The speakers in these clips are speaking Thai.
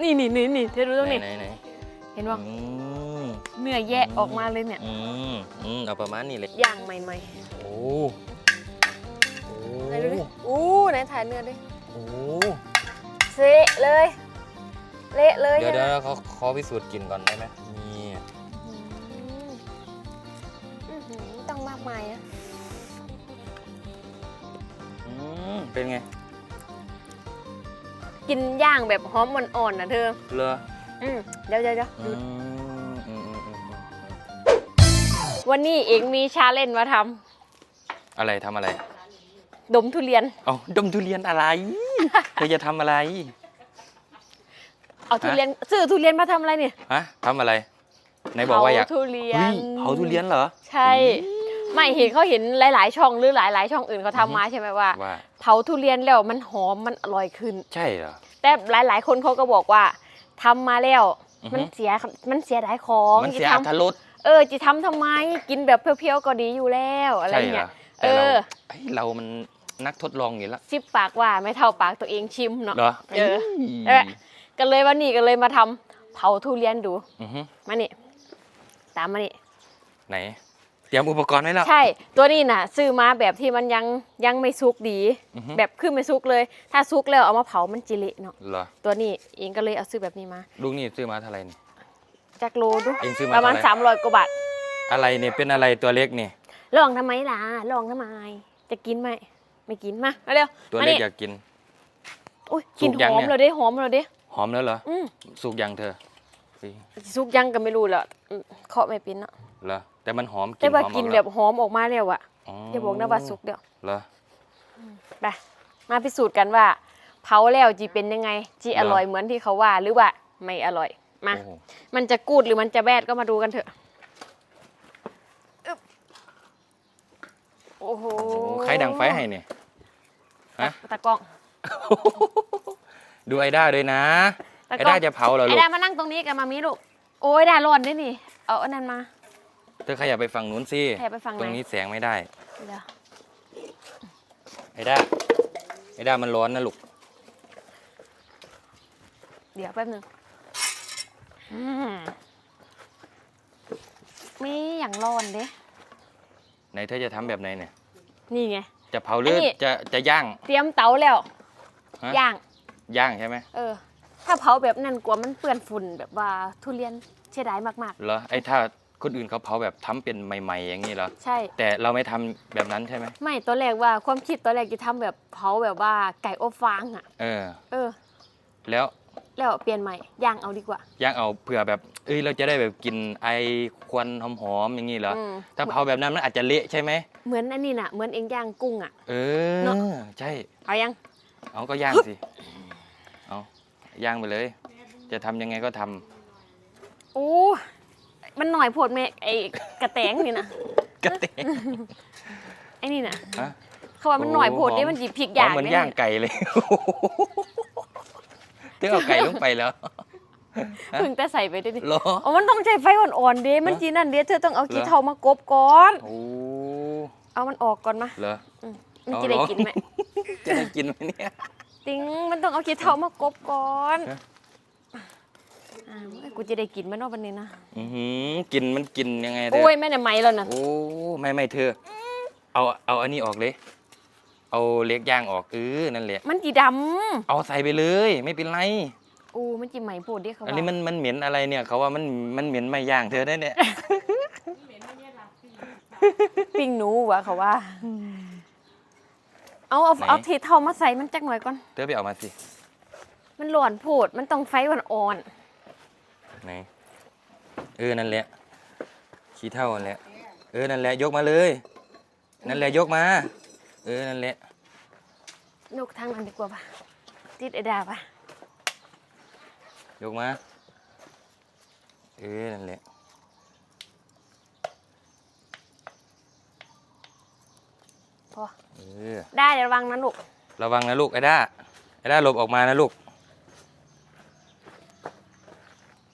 นี่นี่นี่นี่เธอรู้ตรงนี้ ไหนไหนเห็นว่าอืมเนื้อแยะออกมาเลยเนี่ย อืมอืมเอาประมาณนี้เลย ย่างใหม่โอ้โอ้ๆไหนดูดิอู้ไหนถ่ายเนื้อดิโอ้เซะเลย เละเลยเดี๋ยวใช่เดี๋ไหมยวเขาขอพิสูจน์กลินก่อนได้ไหมนี่อืมอื้อหือต้องมากมายอะอืมเป็นไง กินย่างแบบหอมอ่อนๆนะเธอเลออืมเดี๋ยวเดี๋ยวเดี๋ยวอืดูมอืมอืมอืมอืมวันนี้เองมีชาเลนจ์มาทอะไรทำอะไรำดมทุเรียน เอาดมทุเรียนอะไร เธอจะทำอะไร เอาทุเรียนซื้อทุเรียนมาทำอะไรเนี่ยฮะทำอะไรไหนบอกว่าอยากเผทุเรียเฮ้นยเผาทุเรียนเหรอใช่ ไม่เห็นเขาเห็นหลาย ๆ ช่องหรือหลาย ๆ ช่องอื่นเขาอือฮึทำมาใช่ไหมว่า ว่าเผาทุเรียนแล้วมันหอมมันอร่อยขึ้น ใช่เหรอ แต่หลาย ๆ คนเขาก็บอกว่าทำมาแล้ว อือฮึ มันเสียมันเสียดายของมันเสียจะอัทำตรสเออจะทำทำไมกินแบบเพียวๆก็ดีอยู่แล้วอะไรใช่เหรเงี้อย แต่เราเออเฮ้ยเรามันนักทดลองอยู่แล้วซิบปากว่าไม่เท่าปากตัวเองชิมเนาะ เหรอเออยเออก็เลยวันนี้ก็เลยมาทำเผาทุเรียนดู อือฮึมานี่ตามมานี่ไหน เตรียมอุปกรณ์ไว้แล้ว ใช่ ตัวนี้น่ะ ซื้อมาแบบที่มันยังยังไม่สุกดี อือฮึ แบบขึ้นไม่สุกเลย ถ้าสุกแล้วเอามาเผามันจิเละเนาะเหรอตัวนี้เองก็เลยเอาซื้อแบบนี้มาลูกนี่ซื้อมาเท่าไหร่นี่ จากโลดูเองซื้อมาประมาณเท่าไหร่สามร้อยกว่าบาทอะไรเนี่ยเป็นอะไรตัวเล็กนี่ ลองทำไมล่ะลองทำไม จะกินไหมไม่กินมาเร็วตัวมาเล็กนี่อยากกิน อุ้ยสุกินกหยังอมเนี่ยเลยดิหอมเลยดิหอมแล้วเหรอ อืมสุกยังเธอสิสุกยังก็ไม่รู้แหละอืมเคาะไม่เป็นเนาะเหรอ แต่มันหอมแต่ว่าหอมกินออแบบหอมออกมาแล้วอะอ๋ออย่าบอกนะว่าสุกเดี๋ยวเหรอ ไปมาพิสูจน์กันว่า เผาแล้วจีเป็นยังไงจีอร่อยเหมือนที่เขาว่าหรือว่าไม่อร่อยมาโอ้โหมันจะกูดหรือมันจะแบดก็มาดูกันเถอะอึ๊บโอ้โหโอ้ใครดังไฟให้เนี่ย ฮะ ตากล้อง ดูไอด้าด้วยนะตาไอกล้ด้าองจะเผาเหรอไอ้ลูก ดามานั่งตรงนี้กันมามีลูก โอ้ยดาร้อนด้วยนี่ เอาอันนั้นมาเธอขยับไปฝั่งนู้นสิขยับไปฝั่งไหน ตรงนี้แสงไม่ได้ เดี๋ยวไอด้าไอด้ามันร้อนนะลูก เดี๋ยวแป๊บหนึงอืมมีอย่างร้อนเด้ไหนเธอจะทำแบบไหนเนี่ย นี่ไง จะเผาหรืออนนี้ จะจะย่าง เตรียมเตาแล้วฮะ ย่าง ย่างใช่ไหมเออ ถ้าเผาแบบนั้นกลัวมันเปื้อนฝุ่นแบบว่าทุเรียนเสียดายมากเหรอไอถ้า คนอื่นเขาเผาแบบทำเป็นใหม่ ๆ อย่างนี้เหรอๆใช่ แต่เราไม่ทำแบบนั้นใช่ไหมไม่ตอนแรกว่าความคิดตอนแรกจะทำแบบเผาแบบว่าไก่อบฟางอะ เออ เออ แล้วแล้วเปลี่ยนใหม่ย่างเอาดีกว่าย่างเอาเผื่อแบบเอ้ยเราจะได้แบบกินไอควันหอมๆอย่างนี้เหรออืมถ้าเผาแบบนั้นมันอาจจะเละใช่ไหมเหมือนอันนี้น่ะเหมือนเองย่างกุ้งอะ เอเนอะอใช่เอายังเอาก็ย่างสิเอาย่างไปเลย จะทำยังไงก็ทำโอ้ มันหน่อยโพดแม่ไอ้กระแตงนี่นะกระเตงไอ้นี่น่ะฮะเขาว่ามันหน่อยโพดโอ้หอมนี่มันหยิบพริกหออมย่างเหมือนเนี่ยย่างไก่เลยเธอเอาไก่ลงไปแล้วเพิ่งแต่ใส่ไปด้วยดิเหรออ๋อมันต้องใช้ไฟอ่อนๆเด้มันฮะจีนั่นเด้เธอต้องเอาเหรอขี้เถ้ามากบก่อน โอ้เอามันออกก่อนมาเหรอมันเอาจะได้เหรอ กินไหมจะได้กินไหมเนี่ย ติงมันต้องเอาขี้เถ้ามากบก่อน ฮะ อ่ากูจะได้กินไหมเนาะวันนี้นะอือหือกินมันกินยังไงเธอโอ้ยแม่เนี่ยไหมแล้วน่ะโอ้ไม่ไม่เธอ เอาเอาอันนี้ออกเลย เอาเล็กย่างออกเออนั่นแหละ มันจีดเอาใส่ไปเลยไม่เป็นไรำอู้มันจีไหมโพดเด้เขาอันว่านี้มันมันเหม็นอะไรเนี่ยเขาว่ามันมันเหม็นไม่ย่างเธอได้เนี่ย ปิ้งหนูวะเขาว่า เอาเอาไหน เอาทีเท่ามาใส่มันจักหน่อยก่อน เธอไปเอามาสิ มันหลอนโพดมันต้องไฟอ่อน ไหน เออ นั่นแหละ ขี้เท่านั่นแหละ เออ นั่นแหละ ยกมาเลย นั่นแหละ ยกมา เออ นั่นแหละๆนกทางนั้นดีกว่าปะติดไอดาปะยกมา เออ นั่นแหละ พอ เออ ได้เดี๋ยวระวังนะลูก ระวังนะลูกไอ้ด้าไอ้ด้าหลบออกมานะลูก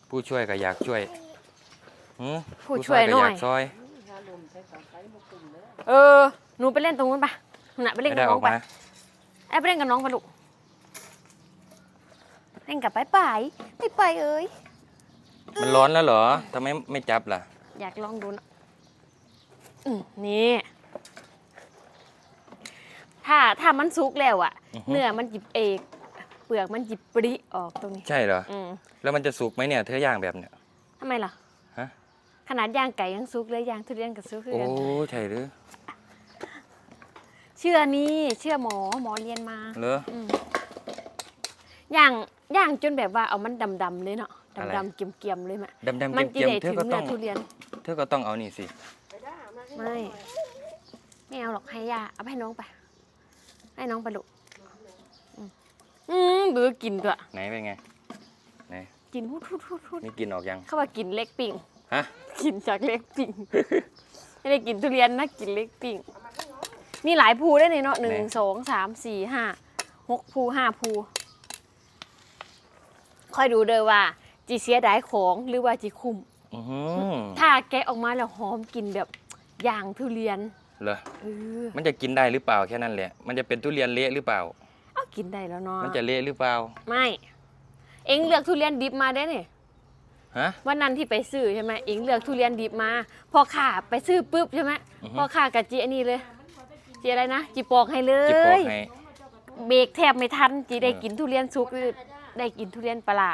ผู้ช่วยก็อยากช่วยหือผู้ช่วยหน่อย ก็ากซอยเออ หนูไปเล่นตรงนู้นปะหนูน่ะไปเล่นไอ้กับด้าน้ออองกไปมาไอ้ไปเล่นกับน้องไปลูกเล่นงกับไปไปไปไปเอ้ย มันร้อนแล้วเหรอทำไมไม่จับล่ะ อยากลองดูนะอืมนี่ ถ้าถ้ามันสุกแล้วอะอือฮึ เนื้อมันจิบเอก เปลือกมันจิบปริออกตรงนี้ ใช่เหรอ อืม แล้วมันจะสุกไหมเนี่ยเธอย่างแบบเนี้ยทำไมล่ะฮะ ขนาดย่างไก่ยังสุกเลยย่างทุเรียนกับสุกคือโอ้กันใช่หรือเชื่อนี่เชื่อหมอหมอเรียนมาเหรอ อืมย่างย่างจนแบบว่าเอามันดำๆเลยเนาะอะไร ดำๆเกรียมๆเลยแม่ดำดำมันเกรียมจะเกรียมได้เธถึองก็เนื้ต้ออง ทุเรียนเธอก็ต้องเอานี่สิไม่ไม่เอาหรอกให้ย่าเอาไปให้น้องไป ให้น้องไปลูกอืมอืมบือกินด้วยไหนเป็นไงไหน กินพุดพุดพุดพุดนี่กินออกยังเขาว่ากินเล็กปิ่งฮะกินจากเล็กปิ่งไม่ได้กินทุเรียนนะกินเล็กปิ่งนี่หลายภูได้เนี่ยเนาะหนึ่งสองสามสี่ห้าหกภูห้าภูค่อยดูเด้อว่าจีเสียดายของหรือว่าจีคุ้มอือหือถ้าแกะออกมาแล้วหอมกลินแบบอย่างทุเรียนเหรอเออมันจะกินได้หรือเปล่าแค่นั้นแหละ มันจะเป็นทุเรียนเละหรือเปล่า เอากินได้แล้วเนาะมันจะเละหรือเปล่า ไม่ เอ็งเลือกทุเรียนดิบมาได้เนี่ยฮะ วันนั้นที่ไปซื้อใช่ไหมเอ็งเลือกทุเรียนดิบมา พอข่าไปซื้อปุ๊บใช่ไหมอือฮึ พอข่ากับจีอันนี้เลยจีอะไรนะจีปอกให้เลจิบปอกย ให้ เบรกแทบไม่ทันจีได้เออกินทุเรียนสุกได้กินทุเรียนปลาร้า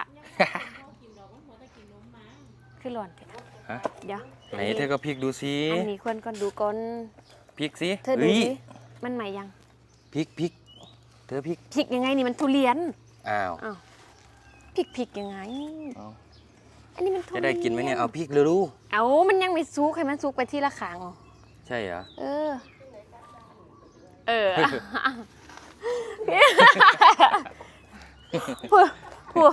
ขึ้นหล่อนเถอะฮะ เดี๋ยวไหนเธอก็พลิกดูสิอันนี้ควรก่อนดูก่อนพลิกสิเธอดูฮ้ยสิมันใหม่ยังพลิกพลิกเธอพลิกพริกยังไงนี่มันทุเรียนอ้าวอ้าว พริกพริกยังไง เอาอันนี้มันทุจะเรียนได้กินไหมเนี่ย เอาพริกเลยลูกเอามันยังไม่ซุกให้มันซุกไปที่ละขางเอาใช่เหรอ เออ เออผู้ผู้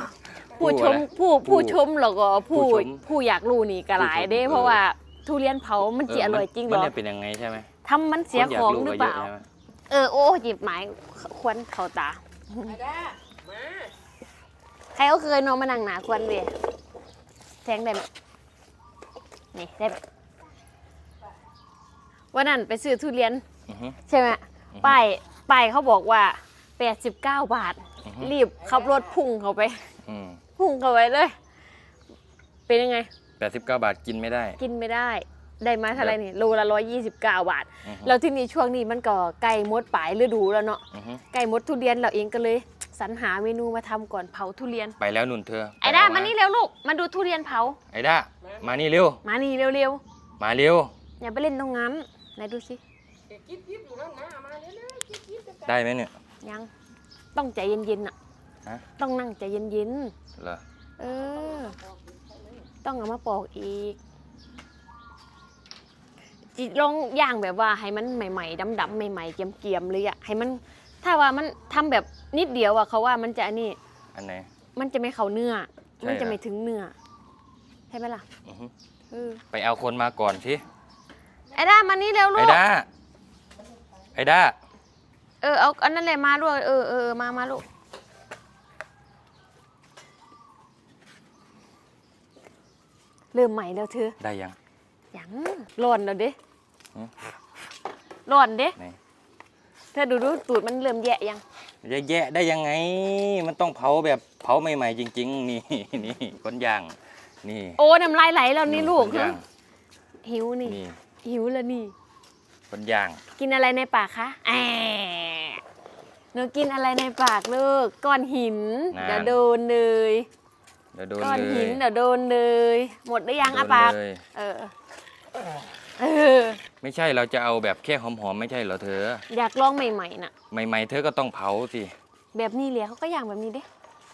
ผู้ชมผู้ผู้ชมแล้วก็ผู้ผู้อยากรู้นี่ก็หลายเด้เพราะว่าทุเรียนเผามันจะอร่อยจริงเหรมันอจะเป็นยังไงใช่ไหมทำมันเสียของหรือเปล่าคนยกก็ยะใช่ไหมเออโอ้หยิบไม้ควนเข้าตาใครก็เคยนอนมานั่งหนาควนเลยแทงได้ไหมนี่ได้ไหมวันนั้นไปซื้อทุเรียน อือฮึ ใช่ไหมฮึ ป้ายป้ายเขาบอกว่า 89 บาท อือฮึรีบขับรถพุ่งเข้าไป อืมพุ่งเข้าไปเลย เป็นยังไง แปดสิบเก้าบาทกินไม่ได้ กินไม่ได้ ได้มาเท่าไหรนี่โลละ 129 บาท อือฮึ แล้วที่นี่ช่วงนี้มันก็ใกล้หมดปลายฤดูแล้วเนาะ อือฮึใกล้หมดทุเรียนเราเองก็เลย สรรหาเมนูมาทำก่อนเผาทุเรียน ไปแล้วนุ่นเธอไอ้ด้าปเมานี่เร็วลูก มาดูทุเรียนเผา ไอ้ด้ามานี่เร็ว มานี่เร็วมาเร็ว ๆ อย่าไปเล่นตรงนั้นไหนดูสิได้ไหมเนี่ย ยัง ต้องใจเย็นๆน่ะ ฮะ ต้องนั่งใจเย็นเหรอๆ เออ ต้องเอามาปอกอีก จิลองย่างแบบว่าให้มันใหม่ ๆดำๆใหม่ ๆ เกรียมๆเลยอะให้มัน ถ้าว่ามันทำแบบนิดเดียวอะเขาว่ามันจะอันนี้อันไหน มันจะไม่เข้าเนื้อ ใช่มันจะเหรอไม่ถึงเนื้อใช่ไหมล่ะอือฮึ เออไปเอาคนมาก่อนสิไอ้ด้ามานี่เร็วลูไอ้ก ด้าไอ้ด้าเออเอาอันนั้นเลยมาด้วยเออเออมามาลูกเริ่มใหม่แล้วเธอได้ยังยังร้อนแล้วเด้หือร้อนเด้ ไหน เธอดูดูตูดมันเริ่มแยะยัง จะแยะได้ยังไง มันต้องเผาแบบเผาใหม่ๆจริง ๆ นี่นี่คนย่างนี่โอ้น้ำลายไหลแล้วนี่ลูกคนย่างหิวนี่ นี่หิวแล้วนี่คนย่าง กินอะไรในปากคะแอะหนูกินอะไรในปากลูกก้อนหินนั่น เดี๋ยวโดนเลยเดี๋ยวโดนก้อนเลหิยนเดี๋ยวโดนเลย หมดหรือยังโดอานปากเลยเออ เออ ไม่ใช่เราจะเอาแบบแค่หอมๆไม่ใช่เหรอเธอ อยากลองใหม่ๆน่ะ ใหม่ๆเธอก็ต้องเผาสิแบบนี้เลยเขาก็ย่างแบบนี้เด้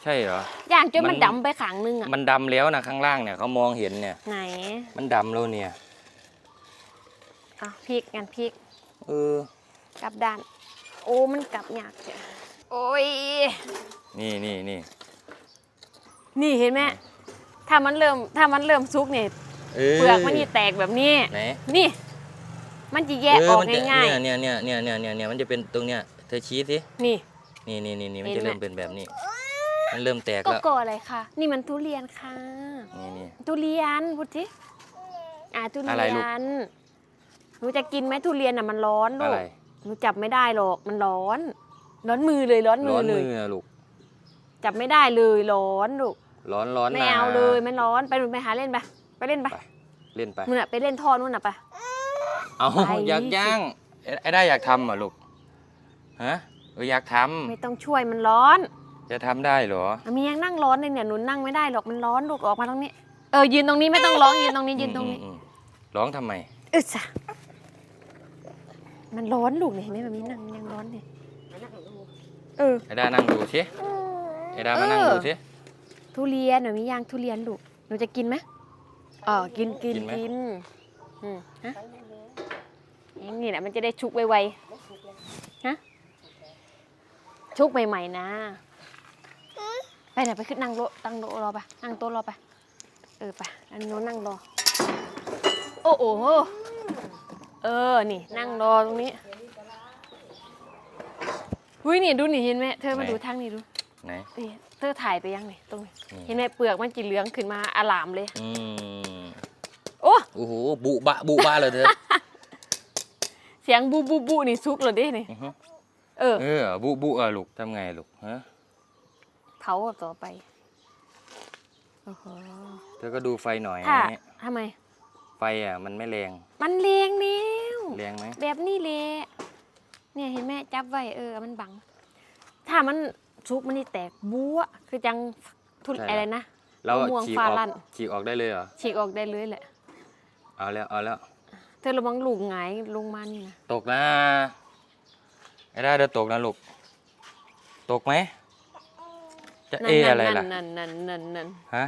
ใช่เหรอย่างจนมัมันน ดำไปขางนึงอะ มันดำแล้วนะข้างล่างเนี่ยเขามองเห็นเนี่ย ไหนมันดำแล้วเนี่ย อะพริกงั้นพริกเออกลับด้าน โอ้มันกลับยากจ้ะโอ้ย นี่นี่นี่นี่เห็นไหมถ้ามันเริ่มถ้ามันเริ่มซุกเนี่ย เออ เปลือกมันจะแตกแบบนี้ ไหนนี่ มันจะแยกออกมันจะง่ายเนี่ยเนี่ยเนี่ยเนี่ยเนี่ยเนี่ยมันจะเป็นตรงเนี้ยเธอชี้สิๆ นี่ นี่นี่นี่นี่มันเห็จะนไหม เริ่มเป็นแบบนี้ มันเริ่มแตกก็แล้วก่ออะไรคะนี่มันทุเรียนค่ะ นี่นี่ ทุเรียนพูดสิอ่าทุอะไรเรีลูยก นหนูจะกินไหมทุเรียนอะมันร้อนลูอะกไรหนูจับไม่ได้หรอกมันร้อน ร้อนมือเลยร้อนมืร้ออนเลมืย ออะลูกจับไม่ได้เลยร้อนลูกร้อนร้อนไม่นะเอาเลยไม่ร้อนไปดูไปหาเล่นไป ไปเล่นไปไป เล่นไปมึงอะไปเล่นท่อนู่นน่ะไป เอาไป อยากย่างไอ้ไอ้ได้อยากทำเหรอลูกฮะเอออยากทไม่ต้องช่วยมันร้อนำจะทำได้เหรออะมียังนั่งร้อนเลยเนี่ยหนูนั่งไม่ได้หรอกมันร้อนลูกออกมาตรงนี้ เออยืนตรงนี้ไม่ต้องร้องยืนตรงนี้ยืนตรงนี้ อืมอืมอืมร้องทำไม อึดจ้ะมันร้อนลูกเนี่ยเห็นไหมแบบนี้นั่งยังร้อนเนี่ยเออ ไอ้ด้านั่งดูสิไอ้ด้ามานั่งเออดูสิทุเรียนหนูมีย่างทุเรียนลูกหนูจะกินไหม อ๋อกินกินกินไหม กินอืมฮะอย่างนี้แหละมันจะได้ชุกไวๆฮะชุกใหม่ๆนะ ไปเดี๋ยวไปขึ้นนั่งโต๊ะตั้งโต๊ะรอไปนั่งโต๊ะรอไปเออไปอันโน้นนั่งรอ โอ้โหเออนี่ นั่งรอตรงนี้หุ้ยนี่ดูนี่เห็นไหมเธอมาดูทางนี้ดูไหน นี่เธอถ่ายไปยังนี่ตรงนี้นี่ เห็นไหมเปลือกมันจีเหลืองขึ้นมาอลามเลย อืม โอ้ โอ้โหบุบะบุบะเลยเธอ เสียงบูบูบูนี่ซุกเลยเด้นี่ อือฮึ เออ เออบุบุอะลูกทำไงลูกฮะเผาต่อไป โอ้โหเธอก็ดูไฟหน่อยถ้านี่ทำไม ไฟอะมันไม่แรงมันเลียงนิ้วแรงไหมแบบนี้เลยเนี่ยเห็นไหมจับไว้เออ มันบัง ถ้ามันซุกมันนี่แตกบัวคือจังทุนอะไรนะแล้วมะม่วงฉีกฟ้าออกลั่นฉีกออกได้เลยเหรอฉีกออกได้เลยแหละ เอาแล้วเอาแล้วเธอระวังลูกหงายลงมานี่นะตกนะไอ้ด้าเดี๋ยวตกนะลูกตกไหมจะเออะไรล่ะนั่นนั่นนั่นนั่นฮะ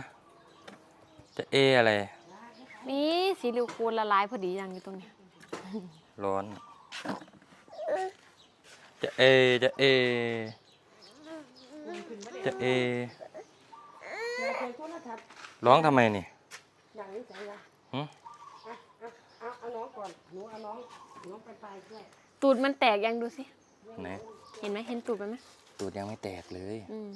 จะเออะไร นี่สีลิวคูณละลายพอดีอย่างอยู่ตรงนี้ร้อน จะเอจะเอจะเอร้องทำไมนี่อย่างนี้ใจละหึ อะอะเอาเอา น้องก่อนหนูเอาน้องน้องไปไปด้วยตูดมันแตกยังดูสิ ไหนเห็นไหมเห็นตูดมันไหมตูดยังไม่แตกเลย อืม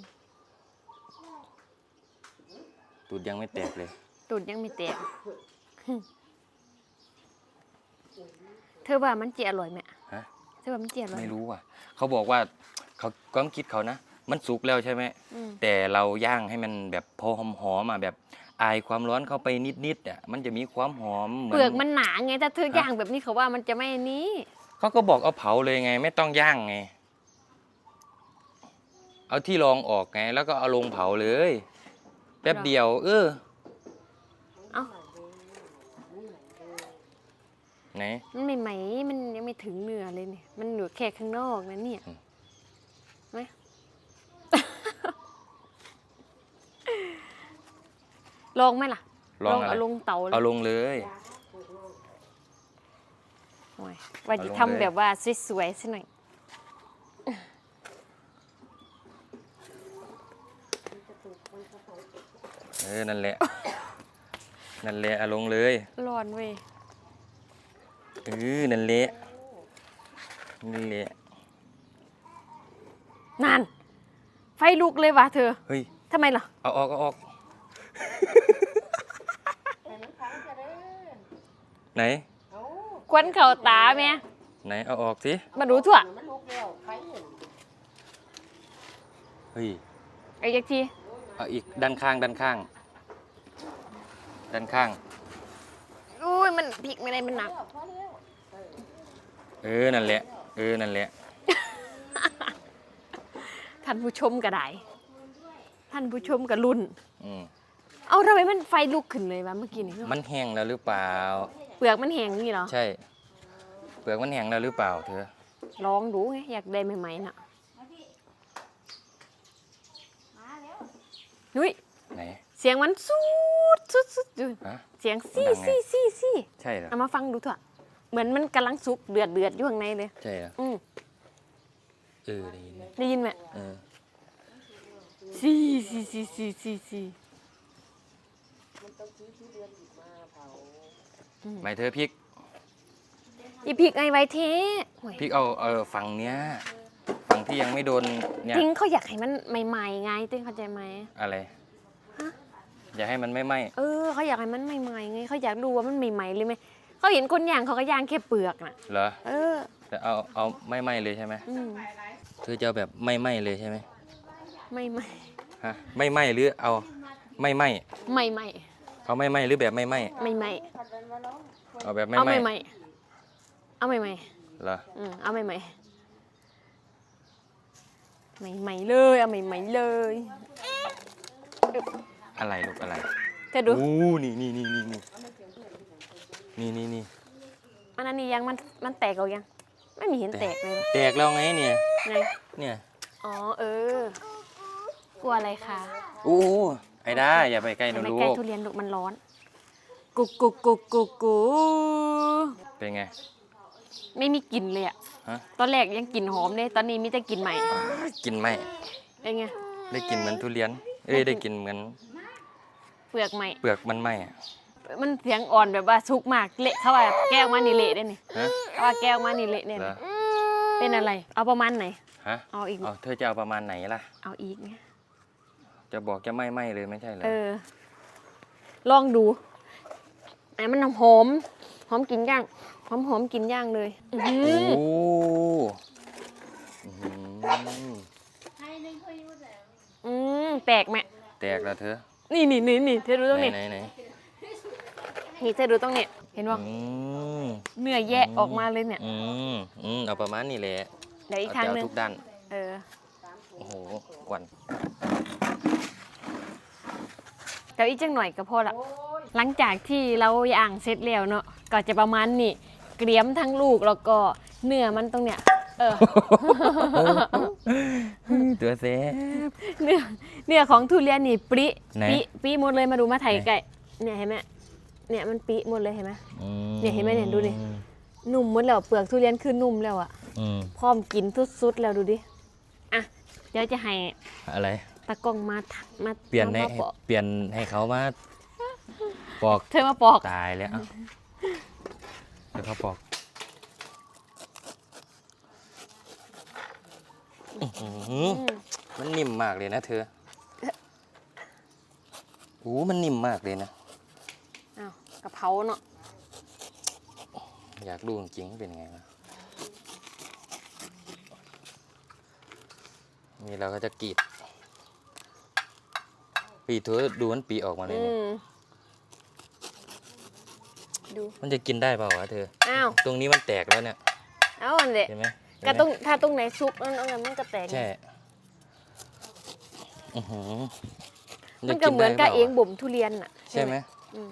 ตูดยังไม่แตกเลย ตูดยังไม่แตก เธอว่ามันเจียอร่อยไหมฮะ เธอว่ามันเจียอร่อยไม่หรู้ว่ะ เขาบอกว่าเขาความคิดเขานะ มันสุกแล้วใช่ไหม อืมแต่เราย่างให้มันแบบพอหอมหอมๆอะแบบ อายความร้อนเข้าไปนิดๆอะมันจะมีความหอมเหมืเปลือกมันหนาไงถ้าเธอฮะย่างแบบนี้เขาว่ามันจะไม่อันนี้ เขาก็บอกเอาเผาเลยไง ไม่ต้องย่างไง เอาที่รองออกไง แล้วก็เอาลงเผาเลย แป๊บเดียว เออเอ้า ไหน มันไม่ไหมมันยังไม่ถึงเนื้อเลยเนี่ย มันอยู่แค่ข้างนอกนะเนี่ย อืม ไหม ลองไหมล่ะลองอะไร เอาลงเตาเลเอายลงเลย โอ้ยว่าจะเอาลงทำเลยแบบว่าสวยๆสักหน่อย เออนั่นแหละ นั่นแหละเอาลงเลยร้อนเว้ยเออนั่นแหละนั่นแหละนั่น ไฟลุกเลยวะเธอ เฮ้ยทำไมล่ะ เอาออกเอาออก แต่มันฟังจะได้ไหน เอาควันเข่าตาแม่ไหนเอาออกสิ มาดูทั่วมันลุกแล้วไฟเห็นเฮ้ย ไอ้ยักทีเอาอีกด้านข้างด้านข้าง ด้านข้าง อุ้ยมันพลิกไม่ได้มันหนัก พอแล้วเออ นั่นแหละ เออ นั่นแหละ ท่านผู้ชมก็ได้ ท่านผู้ชมก็รุ่น อืม เอาทำไมมันไฟลุกขึ้นเลยวะเมื่อกี้นี่มันแห้งแล้วหรือเปล่า เปลือกมันแห้งนี่เหรอใช่ เปลือกมันแห้งแล้วหรือเปล่าเธอลองดูไงอยากได้ใหม่ๆน่ะนุ้ยไหน เสียงมันสูดสุดสุดอยู่ฮะ เสียงซี่มันดังไง ซี่ซี่ซี่ใช่เหรอเอามาฟังดูเถอะเหมือนมันกำลังสุกเดือดเดือดอยู่ข้างในเลย ใช่เหรออืมเออได้ยินไหมได้ยินไหมเออซี่ซี่ซี่ซี่ซี่ซี่ มันต้องซื้อทุเรียนอีกมาเผา หมายเธอพริกอีพริกไอไว้เทโอ้ยพริกเอาเออฝั่งเนี้ยฝั่งที่ยังไม่โดนเนี่ยทิ้งเขาอยากให้มันใหม่ๆไงติ้งเข้าใจไหม อะไรฮะ อย่าให้มันไม่ไหม้เออเขาอยากให้มันใหม่ๆไงเขาอยากดูว่ามันใหม่ๆเลยไหมเขาเห็นคนย่างเขาก็ย่างแค่เปลือกน่ะ เหรอเออแต่เอาเอาไม่ไหม้เลยใช่ไหมอืมเธอจะเอาแบบไม่ไหม้เลยใช่ไหมไม่ไม่ฮะไม่ไหมหรือเอาไม่ไหมไม่ไม่ เขาไม่ไหมหรือแบบไม่ไหมไม่ไหมเอาแบบไม่เอาไหมไม่ไหมเอาไม่ไหมเหรออืมเอาไม่ไหมไม่ไหมเลยเอาไม่ไหมเลยอะไรลูกอะไรเธอดูอู้นี่นี่นี่นี่นี่นี่นี่อันนั้นนี่ยังมันมันแตกเอายัง ไม่มีเห็นแตกเลยแตกแล้วไงเนี่ยไงเนี่ยอ๋อเออกลัวอะไรคะอู้ ไอ้ด้าอย่าไปใกล้นะไม่ลูใกล้กทุเรียนลูกมันร้อน กุกกุกกุกกุกกุเป็นไง ไม่มีกลิ่นเลยอะฮะ ตอนแรกยังกลิ่นหอมเลยตอนนี้มีแต่กลิ่นใหม่กินไหมเป็นไงได้กินเหมือนทุเรียน เอ้ยได้กินเหมือนเปลือกใหม่ เปลือกมันไหมอะมันเสียงอ่อนแบบว่าสุกมากเละเขาว่าแก้วมานี่เละได้นี่ฮะเขาว่าแก้วมานี่เละเนี่ยเหรอเป็นอะไร เอาประมาณไหน ฮะเอาอีก เอาเธอจะเอาประมาณไหนล่ะ เอาอีกไง จะบอกจะไม่ไหมเลยไม่ใช่เหรอเออ ลองดูไอ้มันหอม หอมกินย่าง หอมหอมกินย่างเลยอื้อหืโอ้ออื้อหืออืมแปลกไหมแตกแล้วเธอนี่นี่นี่นี่เธอดูตรงนี้ไหนไหนไหนนี่เธอดูตรงนี้เห็นป่ะอืมเนื้อแยะออกมาเลยเนี่ยอืมอืมเอาประมาณนี้แหละเดี๋ยวอีกเอาทางแต่หนึงเอาทุกด้าน เออ โอ้โหกวน เดี๋ยวอีกจังหน่อยก็พอละหลังจากที่เราย่างเสร็จแล้วเนาะก็จะประมาณนี้เกรียมทั้งลูกแล้วก็เนื้อมันตรงเนี้ยเออตัวเซ่เนื้อเนื้อของทุเรียนนี่ปริไหนปริปริหมดเลยมาดูมาไถไหนไก่เนี่ยเห็นไหมเนี่ยมันปริหมดเลยเห็นไหมเนี่ยเห็นไหมเนี่ยดูดินุ่มหมดแล้วเปลือกทุเรียนคือนุ่มแล้วอะอืมพร้อมกินสุดๆแล้วดูดิอะเดี๋ยวจะให้อะไร ตากล้องมาถักมาเปลี่ยนให้มาปอกเปลี่ยนให้เขามาปอกเธอมาปอก ตายแล้วเอ้าเดี๋ยวเขาปอกอื้อหืออืม มันนิ่มมากเลยนะเธอโอ้มันนิ่มมากเลยนะ อ้าวกะเพราเนาะอยากดูจริงๆเป็นไงวะนี่เราก็จะกรีด ปีเธอดูมันปีออกมาเลยอืเนี่ยมดู มันจะกินได้เปล่าวะเธอ อ้าว ตรงนี้มันแตกแล้วเนี่ยเอาอันเด็เห็นไหมเห็นไหมก็ต้องถ้าตรงไหนซุกนั่นเอามันก็แตก ใช่อื้อหือมันจะก็เหมือนกับได้ปเอล่างวะบ่มทุเรียนอะใช่ไหมอืม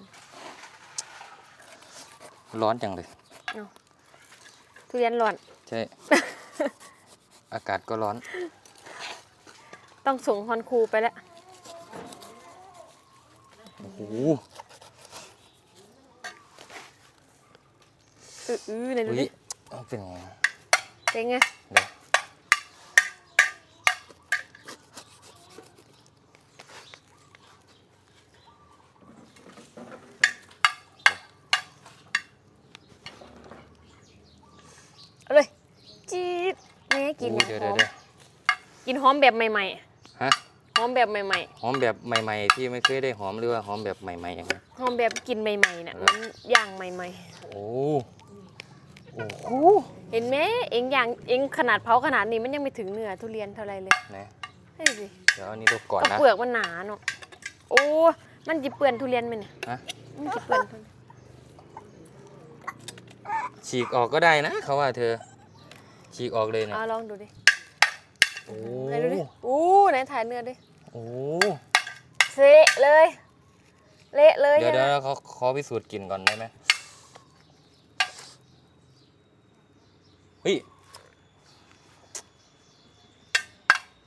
ร้อนจังเลย ทุเรียนร้อน ใช่ อากาศก็ร้อน ต้องส่งฮอนครูไปแล้ว โอ้โหอืออื้อไหนดูอุ๊ดิยเอาเป็นไงนะเป็นไงเดี๋ยวเอาเลยจี๊ดแม่กินโอ้อยย่างเดี๋ยวหเดี๋อยวมเดี๋ยว กินหอมแบบใหม่ฮะๆห อมแบบใหม่หอมแบบใหม่ ๆ ที่ไม่เคยได้หอมหรือว่าหอมแบบใหม่ๆอย่างนี้ๆหอมแบบกินใหม่ๆน่ะมันย่างใหม่โอ้โอ้โหๆ เห็นไหมเองย่างเองขนาดเผาขนาดนี้มันยังไม่ถึงเนื้อทุเรียนเท่าไรเลยนะเฮ้ยสิเดี๋ยวเอานี้ลบก่อนก็นะ เปลือกมันหนาเนาะโอ้มันจะเปื่อนทุเรียนไหมเนี่ยฮะ มันจะเปื่อนทุเรียนฉีกออกก็ได้นะเขาว่าเธอ ฉีกออกเลยเนี่ยเอาลองดูดิโอ้ไหนดูดิอู้ไหนถ่ายเนื้อดิ โอ้เซะเลย เละเลยเดี๋ยวใช่เดี๋ไหยมวเขาขอพิสูจน์กลิ่นก่อนได้ไหมเฮ้ย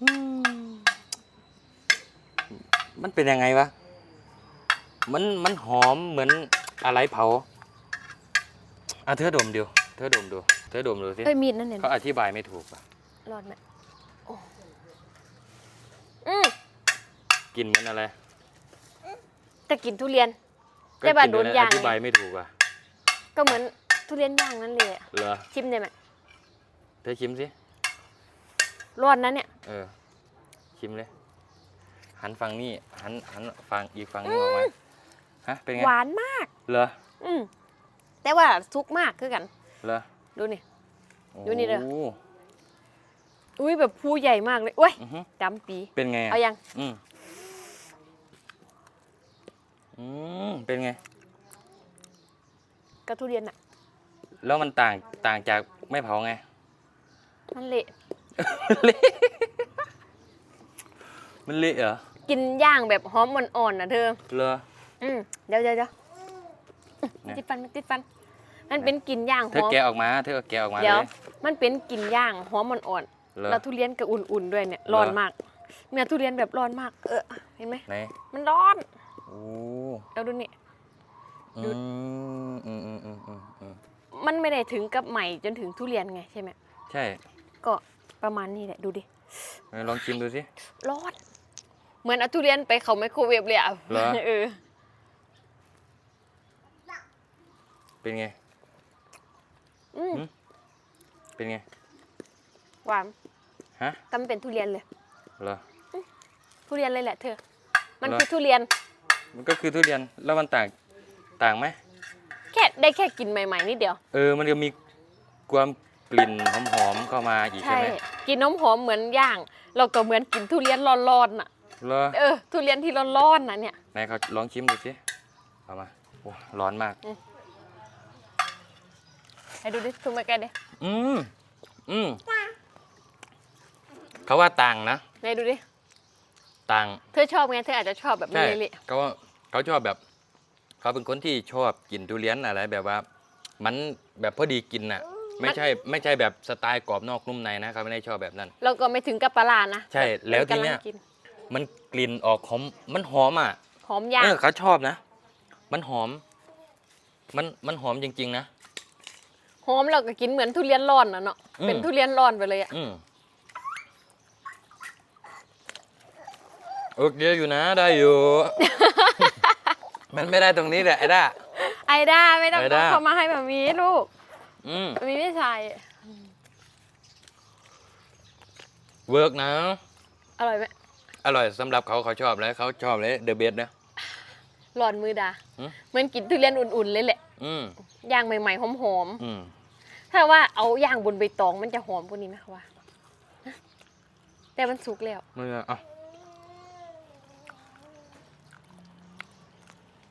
อืมมันเป็นยังไงวะ มันมันหอมเหมือนอะไรเผาอะเธอดมดูเธอดมดูเธอดมดูสิเอ้ยมีดนั่นเนี่ยเขาอธิบายไม่ถูกอะรอดไหมโอ้อืม กลินเหมือนอะไรแต่กลินทุเรียนก็แต่ว่ากิโดนแล้วย่าง อธิบายไม่ถูกอะก็เหมือนทุเรียนย่างนั่นเลยอะเหรอชิมได้ไหมเธอชิมสิรอดนะเนี่ย เออ ชิมเลย หันฝั่งนี้ หันหันฝั่งอีกฝั่งนึงออกมา ฮะ เป็นไง หวานมาก เหรอ อืมแต่ว่าซุกมากคือกัน เหรอดูนี่ ดูนี่เด้อ โอุ้ยแบบภูใหญ่มากเลยอุ้ยอือฮึดำปี เป็นไงอะเอายัง อืม เป็นไง กระทุเรียนอะ แล้วมันต่างต่างจากไม่เผาไง มันเละ เละมันเละเหรอกินย่างแบบหอมอ่อนๆนะเธอ เหรอ อืมเดี๋ยวเดี๋ยวเดี๋ยวเนี่ยติดฟันมันติดฟัน มันเป็นกลิ่นย่างหเธออมแกะออกมา เธอเอาแกะออกมาเดี๋เลยวยมันเป็นกลิ่นย่างหอมอ่อนเหรๆอ แล้วทุเรียนก็อุ่นๆด้วยเนี่ย ร้อนมาก เนื้อทุเรียนแบบร้อนมาก เออ เห็นไหม ไหน มันร้อนโอ้เราดูนี่อืมอืมอืมอืมอืมอืมมันไม่ได้ถึงกับใหม่จนถึงทุเรียนไงใช่ไหมใช่ก็ประมาณนี้แหละดูดิไหนลองชิมดูสิ ร้อนเหมือนเอาทุเรียนไปเขาไมโครเวฟเลยอะเหรอ เออเป็นไง อืมหืม เป็นไง หวานฮะแต่มันเป็นทุเรียนเลย เหรอ ทุเรียนเลยแหละเธอ มันเหรอ คือทุเรียน มันก็คือทุเรียนแล้วมันต่างต่างไหมแค่ได้แค่กินใหม่ๆนิดเดียว เออ มันจะมีความกลิ่นหอมๆเข้ามาอีกใช่ใช่ไหมกินน้ำหอมเหมือนย่าง เราก็เหมือนกินทุเรียนร้อนๆน่ะ เหรอเออ ทุเรียนที่ร้อนๆน่ะเนี่ย ไหนเขาลองชิมดูสิเอามาโอ้ร้อนมาก ให้ดูดิทุกมาแกดิอืมอืมเขาว่าต่างนะให้ดูดิต่าง เธอชอบไง เธออาจจะชอบแบบใช่นี้เลยเขาว่า เขาชอบแบบ เขาเป็นคนที่ชอบกินทุเรียนอะไรแบบว่า มันแบบพอดีกินน่ะ ไม่ใช่ไม่ใช่แบบสไตล์กรอบนอกนุ่มในนะเขาไม่ได้ชอบแบบนั้น เราก็ไม่ถึงกับปลาร้านะใช่ แล้วทีเนี้ยกำงกินมันกลิ่นออกหอมมันหอมอะหอมย่างเออเขาชอบนะ มันหอม มันมันหอมจริง ๆ นะหอมเราก็กินเหมือนทุเรียนร้อนน่ะเนาะอืมเป็นทุเรียนร้อนไปเลยอะอืมโอเคอยู่นะได้อยู่ มันไม่ได้ตรงนี้แหละไอ้ด้า ไอด้าไม่ต้องไอด้า เข้ามาให้แบบนี้ลูกอืมแบบนี้ไม่ใช่เวิร์กนะ อร่อยไหมอร่อยสำหรับเขาเขาชอบแล้วเขาชอบเลยเดอะเบสนะร้อนมือดาหืม เหมือนกินทุเรียนอุ่นๆเลยแหละอืมย่างใหม่ๆหอมอืมๆถ้าว่าเอาย่างบนใบตองมันจะหอมกว่านี้ไหมคะว่าฮะแต่มันสุกแล้วมืออะ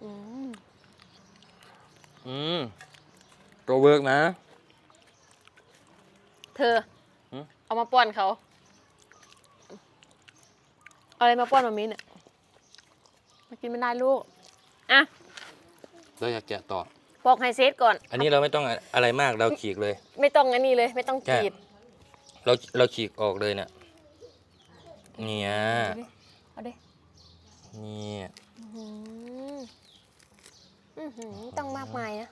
อืมอืมก็เวิร์กนะ เธอ หืมเอามาป้อนเขาเอาอะไรมาป้อนมามีเนี่ยมากินไม่ได้ลูก อะเราอยากแกะต่อปอกไฮเซตก่อน อันนี้เราไม่ต้องอะไรมากเราฉีกเลย ไม่ต้องอันนี้เลย ไม่ต้องใช่กรีด เราเราฉีกออกเลยเนี่ยเนี่ยเอาดิเนี่ยอื้อหืออื้อหือ ต้องมากมายนะ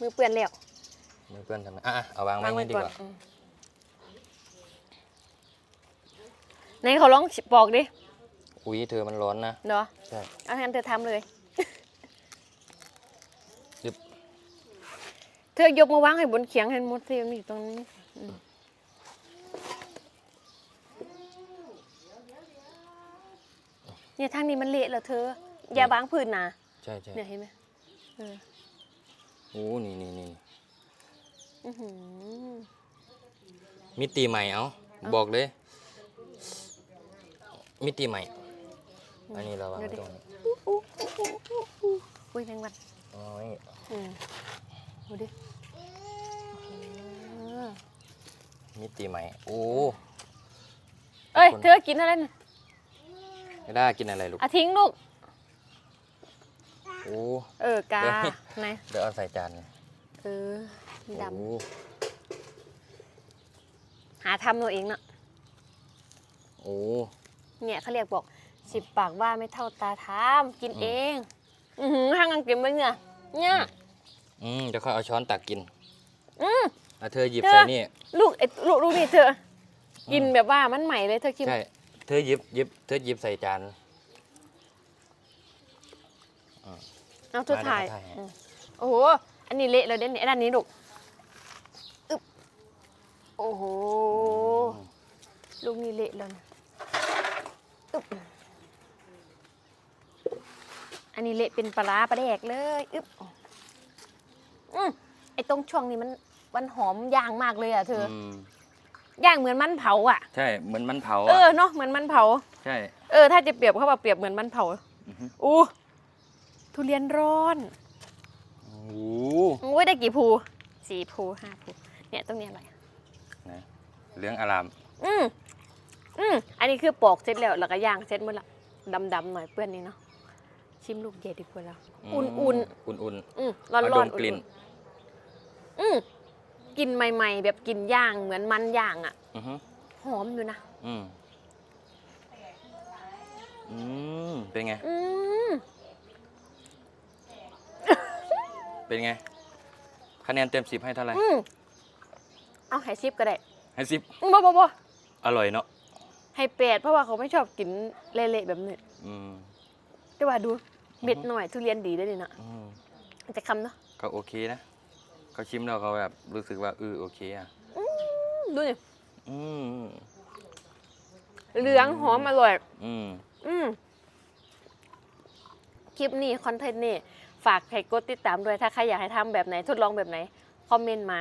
มือเปื้อนแล้วมือเพื่อนทำไมอะอะเอาวางไว้นี่ดีกว่าอืมไหนเขาลองปอกดิ อุ้ยเธอมันร้อนนะเนาะใช่เอางั้นเธอทำเลยยึบเธอยกมาวางให้บนเขียงให้หมดสิมันอยู่ตรงนี้อืมเนี่ยทางนี้มันเละแล้วเธอ อย่าบางพื้นนะใช่ใช่เนี่ยเห็นไหมเออโอ้นี่นี่นี่อื้อหือ มิติใหม่เอาบอกเลย มิติใหม่ อันนี้เราวางไว้ตรงนี้อุ้ยแมงวันโอ้ยอืมดูดิเออมิติใหม่ โอ้เอ้ยคนเธอกินอะไรน่ะไม่ได้กินอะไรลูกอะทิ้งลูก โอ้เออกาเดี๋ยวไหนเดี๋ยวเอาใส่จานเลยเออดโอ้ำหาทำตัวเองเนาะโอ้เนี่ยเขาเรียกบอกสิบปากว่าไม่เท่าตาทามกินเอง อือหือห้างกังเก็บไว้เนี่ยเนี่ยอืมเดี๋ยวค่อยเอาช้อนตักกิน อืมอะเธอหยิบเธอใส่นี่ลูกไอ้ลูกลูกนี่เธอ กินแบบว่ามันใหม่เลยเธอกินใช่เธอหยิบหยิบเธอหยิบใส่จาน เอาทุกถ่ายมาเดี๋ยวเขาถ่ายให้ อืมโอ้โห อันนี้เละเลยเด่นไอ้ด้านนี้ลูกอึ๊บโอ้โหลูกนี่เละแล้วนะอึ๊บอันนี้เละเป็นปลาร้าปลาแดกเลยอึ๊บอืมไอ้ตรงช่วงนี้มันมันหอมย่างมากเลยอะเธออมย่าง เหมือนมันเผาอะ ใช่เหมือนมันเผาเออะอเนาะเหมือนมันเผา ใช่ เออถ้าจะเปรียบเขาว่าเปรียบเหมือนมันเผา อือฮึ อู้ ทุเรียนร้อนโอ้โหโอ้ยได้กี่ภูสี่ภูห้าภูเนี่ยตรงนี้อะไรนะเหลืองอาราม อืมอืมอันนี้คือปอกเสร็จแล้วแล้วก็ย่างเสร็จหมดละดำๆหน่อยเปื้อนนี้เนาะชิมลูกใหญ่ดีกว่าแล้วมอุ่นอุ่นๆอืมๆร้อนมาร้ดอนมกลิ่นอืมกลินใหม่ ๆ แบบกลินย่างเหมือนมันย่างอะอือฮึหอมอยู่นะอืมอืมเป็นไงอืม เป็นไง คะแนนเต็มสิบให้เท่าไหร่อืมเอาให้ชิปก็ได้ให้สิบอืมบ่บ่บ่อร่อยเนาะให้แปดเพราะว่าเขาไม่ชอบกินเละๆแบบนี้อืมแต่ว่าดูเม็ดหน่อยทุเรียนดีได้ดีเนาะอืมมันจะคำเนาะก็โอเคนะเขาชิมแล้วเขาแบบรู้สึกว่าเออโอเคอะอืมดูนี่อืมเหลืองหอมอร่อย อืม อืมคลิปนี้คอนเทนต์นี่ ฝากให้กดติดตามด้วยถ้าใครอยากให้ทำแบบไหนทดลองแบบไหนคอมเมนต์มา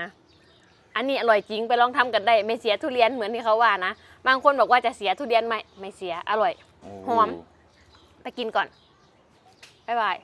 อันนี้อร่อยจริงไปลองทำกันได้ ไม่เสียทุเรียนเหมือนที่เขาว่านะ บางคนบอกว่าจะเสียทุเรียนไหมไม่เสียอร่อยโอ้หอมไปกินก่อนบ๊ายบาย